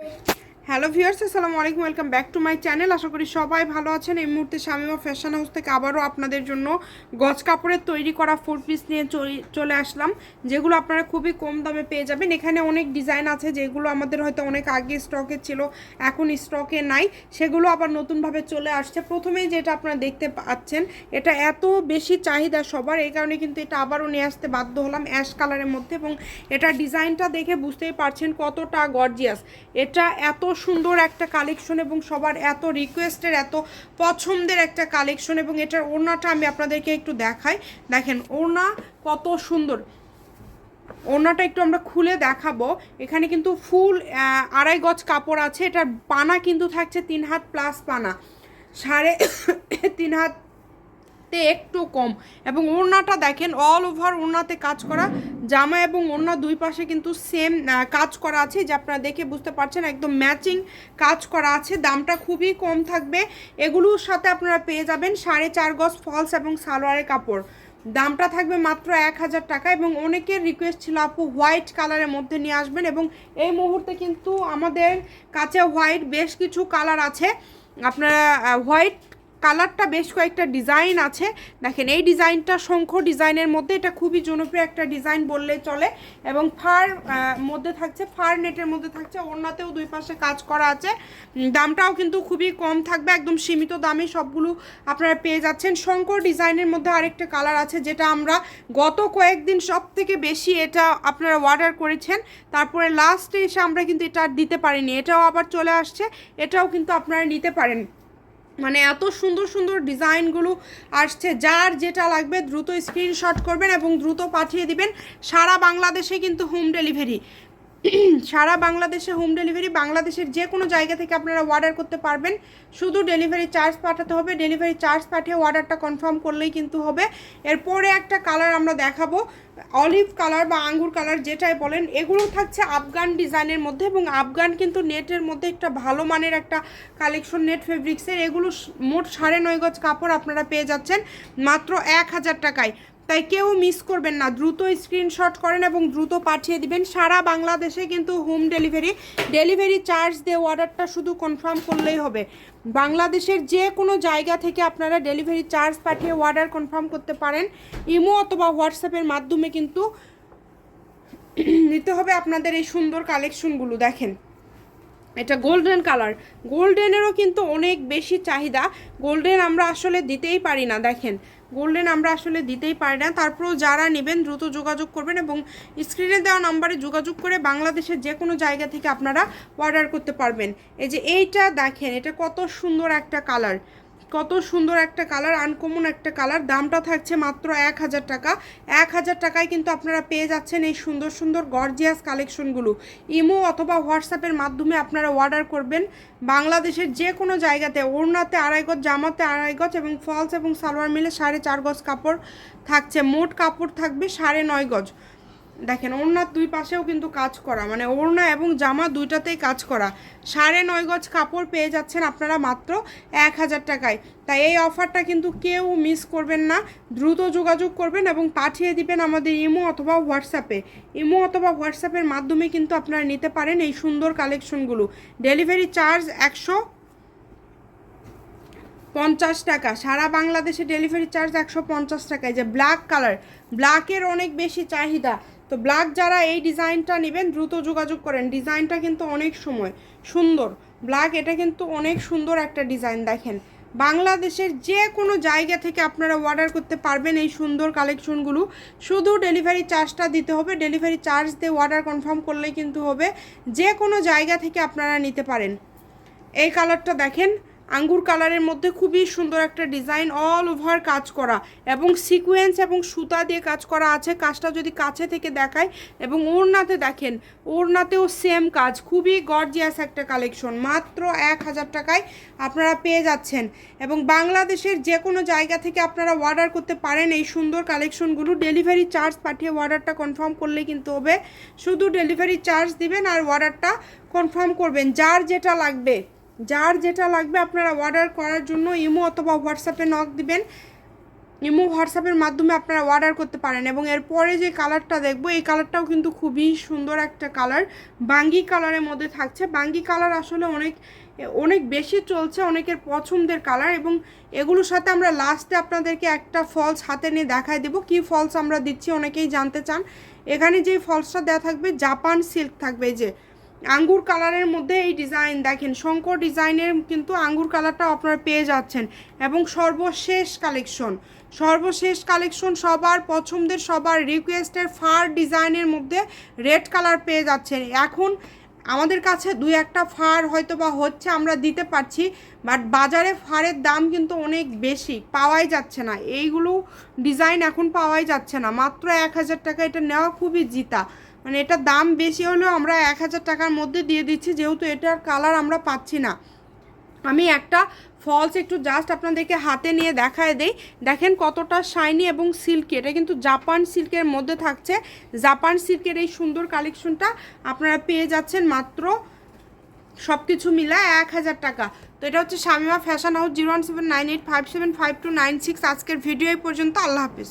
Bye. Hello viewers, আসসালামু আলাইকুম, welcome back to my channel. আশা করি সবাই ভালো আছেন। এই মুহূর্তে শামিমা ফ্যাশন হাউস থেকে আবারও আপনাদের জন্য গজ কাপড়ের তৈরি করা ফোর পিস নিয়ে চলে- আসলাম, যেগুলো আপনারা খুবই কম দামে পেয়ে যাবেন। এখানে অনেক ডিজাইন আছে, যেগুলো আমাদের হয়তো অনেক আগে স্টকে ছিল, এখন স্টকে নাই। সেগুলো আবার নতুনভাবে চলে আসছে। প্রথমেই যেটা আপনারা দেখতে পাচ্ছেন, এটা এত বেশি চাহিদা সবার, এই কারণে কিন্তু এটা আবারও নিয়ে আসতে বাধ্য হলাম অ্যাশ কালারের মধ্যে এবং এটা ডিজাইনটা দেখে বুঝতেই পারছেন কতটা গর্জিয়াস এটা এত সুন্দর একটা কালেকশন এবং সবার এত রিকোয়েস্টের এত পছন্দের একটা কালেকশন এবং এটার ওড়নাটা আমি আপনাদেরকে একটু দেখাই। দেখেন, ওড়না কত সুন্দর। ওড়নাটা একটু আমরা খুলে দেখাবো। এখানে কিন্তু ফুল আড়াই গজ কাপড় আছে। এটার পানা কিন্তু থাকছে তিন হাত প্লাস পানা। সাড়ে তিন হাত তে একটু কম। এবং ওড়নাটা দেখেন অল ওভার ওড়নাতে কাজ করা। জামা এবং ওড়না দুই পাশে কিন্তু সেম কাজ করা আছে। যে আপনারা দেখে বুঝতে পারছেন, একদম ম্যাচিং কাজ করা আছে। দামটা খুবই কম থাকবে। এগুলোর সাথে আপনারা পেয়ে যাবেন সাড়ে চার গজ ফলস এবং সালোয়ারের কাপড়। দামটা থাকবে মাত্র এক হাজার টাকা এবং অনেকের রিকোয়েস্ট ছিল, আপু হোয়াইট কালারের মধ্যে নিয়ে আসবেন। এবং এই মুহূর্তে কিন্তু আমাদের কাছে হোয়াইট বেশ কিছু কালার আছে। আপনারা হোয়াইট কালারটা বেশ কয়েকটা ডিজাইন আছে। দেখেন, এই ডিজাইনটা শঙ্খ ডিজাইনের মধ্যে, এটা খুবই জনপ্রিয় একটা ডিজাইন বললে চলে। এবং ফার মধ্যে থাকছে, ফার নেটের মধ্যে থাকছে, ওড়নাতেও দুই পাশে কাজ করা আছে। দামটাও কিন্তু খুবই কম থাকবে, একদম সীমিত দামে সবগুলো আপনারা পেয়ে যাচ্ছেন। শঙ্কর ডিজাইনের মধ্যে আরেকটা কালার আছে, যেটা আমরা গত কয়েকদিন সব থেকে বেশি এটা আপনারা অর্ডার করেছেন। তারপরে লাস্টে এসে আমরা কিন্তু এটা দিতে পারিনি। এটাও আবার চলে আসছে, এটাও কিন্তু আপনারা নিতে পারেন। মানে এত সুন্দর সুন্দর ডিজাইনগুলো আসছে। যার যেটা লাগবে দ্রুত স্ক্রিনশট করবেন এবং দ্রুত পাঠিয়ে দিবেন। সারা বাংলাদেশে কিন্তু হোম ডেলিভারি সারা বাংলাদেশে হোম ডেলিভারি বাংলাদেশের যে কোনো জায়গা থেকে আপনারা অর্ডার করতে পারবেন। শুধু ডেলিভারি চার্জ পাঠাতে হবে। ডেলিভারি চার্জ পাঠিয়ে অর্ডারটা কনফার্ম করলেই কিন্তু হবে। এরপরে একটা কালার আমরা দেখাবো। অলিভ কালার বা আঙ্গুর কালার যেটাই বলেন, এগুলো থাকছে আফগান ডিজাইনের মধ্যে এবং আফগান কিন্তু নেটের মধ্যে একটা ভালো মানের একটা কালেকশন নেট ফেব্রিক্সের এগুলো মোট সাড়ে নয় গজ কাপড় আপনারা পেয়ে যাচ্ছেন। মাত্র এক হাজার টাকায়। তাই কেউ মিস করবেন না। দ্রুত স্ক্রিনশট করেন এবং দ্রুত পাঠিয়ে দিবেন। সারা বাংলাদেশে কিন্তু হোম ডেলিভারি ডেলিভারি চার্জ দিয়ে অর্ডারটা শুধু কনফার্ম করলেই হবে। বাংলাদেশের যে কোনো জায়গা থেকে আপনারা ডেলিভারি চার্জ পাঠিয়ে অর্ডার কনফার্ম করতে পারেন। ইমো অথবা হোয়াটসঅ্যাপের মাধ্যমে কিন্তু নিতে হবে আপনাদের এই সুন্দর কালেকশনগুলো দেখেন। এটা গোল্ডেন কালার গোল্ডেনেরও কিন্তু অনেক বেশি চাহিদা। গোল্ডেন আমরা আসলে দিতেই পারি না, দেখেন। গোল্ডেন আমরা আসলে দিতেই পারি না। তারপরেও যারা নেবেন, দ্রুত যোগাযোগ করবেন এবং স্ক্রিনে দেওয়া নাম্বারে যোগাযোগ করে বাংলাদেশের যে কোনো জায়গা থেকে আপনারা অর্ডার করতে পারবেন। এই যে এইটা দেখেন, এটা কত সুন্দর একটা কালার কত সুন্দর একটা কালার আনকমন একটা কালার। দামটা থাকছে মাত্র এক হাজার টাকা। এক হাজার টাকায় কিন্তু আপনারা পেয়ে যাচ্ছেন এই সুন্দর সুন্দর গর্জিয়াস কালেকশনগুলো ইমো অথবা হোয়াটসঅ্যাপের মাধ্যমে আপনারা অর্ডার করবেন। বাংলাদেশের যে কোনো জায়গাতে, ওড়নাতে আড়াই গজ, জামাতে আড়াই গজ এবং ফলস এবং সালোয়ার মিলে সাড়ে চার গজ কাপড় থাকছে। মোট কাপড় থাকবে সাড়ে নয় গজ। দেখেন, ওড়নার দুই পাশেও কিন্তু কাজ করা। মানে ওড়না এবং জামা দুইটাতেই কাজ করা। সাড়ে নয় গজ কাপড় পেয়ে যাচ্ছেন আপনারা মাত্র এক হাজার টাকায়। তাই এই অফারটা কিন্তু কেউ মিস করবেন না। দ্রুত যোগাযোগ করবেন এবং পাঠিয়ে দিবেন আমাদের ইমো অথবা হোয়াটসঅ্যাপে। ইমো অথবা হোয়াটসঅ্যাপের মাধ্যমে কিন্তু আপনারা নিতে পারেন এই সুন্দর কালেকশনগুলো। ডেলিভারি চার্জ একশো পঞ্চাশ টাকা। সারা বাংলাদেশে ডেলিভারি চার্জ একশো পঞ্চাশ টাকায়। যে ব্ল্যাক কালার, ব্ল্যাকের অনেক বেশি চাহিদা। তো ব্ল্যাক যারা এই ডিজাইনটা নেবেন, দ্রুত যোগাযোগ করেন। ডিজাইনটা কিন্তু অনেক সময় সুন্দর। ব্ল্যাক এটা কিন্তু অনেক সুন্দর একটা ডিজাইন, দেখেন। বাংলাদেশের যে কোনো জায়গা থেকে আপনারা অর্ডার করতে পারবেন এই সুন্দর কালেকশনগুলো শুধু ডেলিভারি চার্জটা দিতে হবে। ডেলিভারি চার্জ দিয়ে অর্ডার কনফার্ম করলেই কিন্তু হবে। যে কোনো জায়গা থেকে আপনারা নিতে পারেন। এই কালারটা দেখেন। আঙ্গুর কালারের মধ্যে খুবই সুন্দর একটা ডিজাইন অল ওভার কাজ করা এবং সিকোয়েন্স এবং সুতা দিয়ে কাজ করা আছে। কাজটা যদি কাছে থেকে দেখায় এবং ওড়নাতে দেখেন, ওড়নাতেও সেম কাজ, খুবই গর্জিয়াস একটা কালেকশন মাত্র এক হাজার টাকায় আপনারা পেয়ে যাচ্ছেন এবং বাংলাদেশের যে কোনো জায়গা থেকে আপনারা অর্ডার করতে পারেন এই সুন্দর কালেকশনগুলো ডেলিভারি চার্জ পাঠিয়ে অর্ডারটা কনফার্ম করলে কিন্তু হবে। শুধু ডেলিভারি চার্জ দিবেন আর অর্ডারটা কনফার্ম করবেন। যার যেটা লাগবে যার যেটা লাগবে আপনারা অর্ডার করার জন্য ইমো অথবা হোয়াটসঅ্যাপে নক দিবেন। ইমো হোয়াটসঅ্যাপের মাধ্যমে আপনারা অর্ডার করতে পারেন এবং এরপরে যে কালারটা দেখব, এই কালারটাও কিন্তু খুবই সুন্দর একটা কালার বাঙ্গি কালারের মধ্যে থাকছে। বাঙ্গি কালার আসলে অনেক অনেক বেশি চলছে অনেকের পছন্দের কালার এবং এগুলোর সাথে আমরা লাস্টে আপনাদেরকে একটা ফলস হাতে নিয়ে দেখায় দেবো। কি ফলস আমরা দিচ্ছি অনেকেই জানতে চান। এখানে যে ফলসটা দেওয়া থাকবে জাপান সিল্ক থাকবে যে। আঙ্গুর কালারের মধ্যে এই ডিজাইন দেখেন, শঙ্কর ডিজাইনের কিন্তু আঙ্গুর কালারটা আপনারা পেয়ে যাচ্ছেন। এবং সর্বশেষ কালেকশন সর্বশেষ কালেকশন সবার পছন্দের, সবার রিকোয়েস্টের ফার ডিজাইনের মধ্যে রেড কালার পেয়ে যাচ্ছেন। এখন আমাদের কাছে দুই একটা ফার হয়তো বা হচ্ছে আমরা দিতে পারছি বাট বাজারে ফারের দাম কিন্তু অনেক বেশি, পাওয়াই যাচ্ছে না। এইগুলো ডিজাইন এখন পাওয়াই যাচ্ছে না। মাত্র এক হাজার টাকা এটা নেওয়া খুবই জিতা। মানে এটা দাম বেশি হলেও আমরা এক হাজার টাকার মধ্যে দিয়ে দিচ্ছি, যেহেতু এটার কালার আমরা পাচ্ছি না। আমি একটা ফলস একটু জাস্ট আপনাদেরকে হাতে নিয়ে দেখায় দেই। দেখেন কতটা শাইনি এবং সিল্কি এটা কিন্তু জাপান সিল্কের মধ্যে থাকছে। জাপান সিল্কের এই সুন্দর কালেকশনটা আপনারা পেয়ে যাচ্ছেন মাত্র সব কিছু মিলায় এক হাজার টাকা। তো এটা হচ্ছে Shamima fashion house zero one seven nine eight five seven five two nine six আজকের ভিডিও এই পর্যন্ত, আল্লাহ হাফিজ।